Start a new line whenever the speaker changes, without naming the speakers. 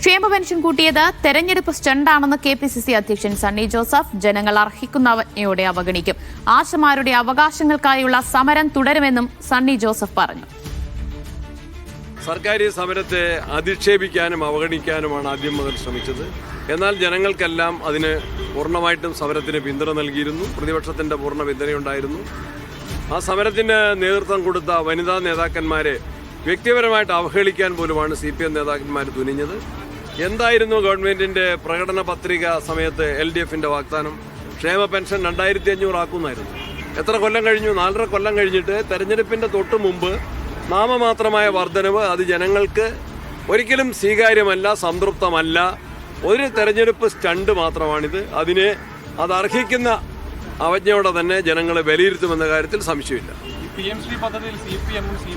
ക്ഷേമ പെൻഷൻ കൂട്ടിയത് തെരഞ്ഞെടുപ്പ് സ്റ്റണ്ടാണെന്ന് കെ പി സി സി അധ്യക്ഷൻ സണ്ണി ജോസഫ് ജനങ്ങൾ അർഹിക്കുന്നവയോടെ അവഗണിക്കും. ആശമാരുടെ അവകാശങ്ങൾക്കായുള്ള സമരം തുടരുമെന്നും സണ്ണി ജോസഫ് പറഞ്ഞു.
സർക്കാർ സമരത്തെ അധിക്ഷേപിക്കാനും അവഗണിക്കാനുമാണ് ആദ്യം മുതൽ ശ്രമിച്ചത്. എന്നാൽ ജനങ്ങൾക്കെല്ലാം അതിന് പൂർണമായിട്ടും സമരത്തിന് പിന്തുണ നൽകിയിരുന്നു. പ്രതിപക്ഷത്തിന്റെ പൂർണ പിന്തുണയുണ്ടായിരുന്നു. ആ സമരത്തിന് നേതൃത്വം കൊടുത്ത വനിതാ നേതാക്കന്മാരെ വ്യക്തിപരമായിട്ട് അവഹേളിക്കാൻ പോലുമാണ് സി പി എം നേതാക്കന്മാർ തുനിഞ്ഞത്. എന്തായിരുന്നു ഗവൺമെന്റിന്റെ പ്രകടന പത്രിക സമയത്ത് എൽ ഡി എഫിന്റെ വാഗ്ദാനം? ക്ഷേമ പെൻഷൻ രണ്ടായിരത്തി അഞ്ഞൂറ് ആക്കുന്നായിരുന്നു. എത്ര കൊല്ലം കഴിഞ്ഞു? നാലര കൊല്ലം കഴിഞ്ഞിട്ട് തെരഞ്ഞെടുപ്പിന്റെ തൊട്ട് മുമ്പ് നാമമാത്രമായ വർധനവ് അത് ജനങ്ങൾക്ക് ഒരിക്കലും സ്വീകാര്യമല്ല സംതൃപ്തമല്ല. ഒരു തെരഞ്ഞെടുപ്പ് സ്റ്റണ്ട് മാത്രമാണിത്. അതിനെ അത് അർഹിക്കുന്ന അവജ്ഞയോടെ തന്നെ ജനങ്ങളെ വിലയിരുത്തുമെന്ന കാര്യത്തിൽ സംശയമില്ല.
പി എം ശ്രീ പദ്ധതിയിൽ സി പി എമ്മും സി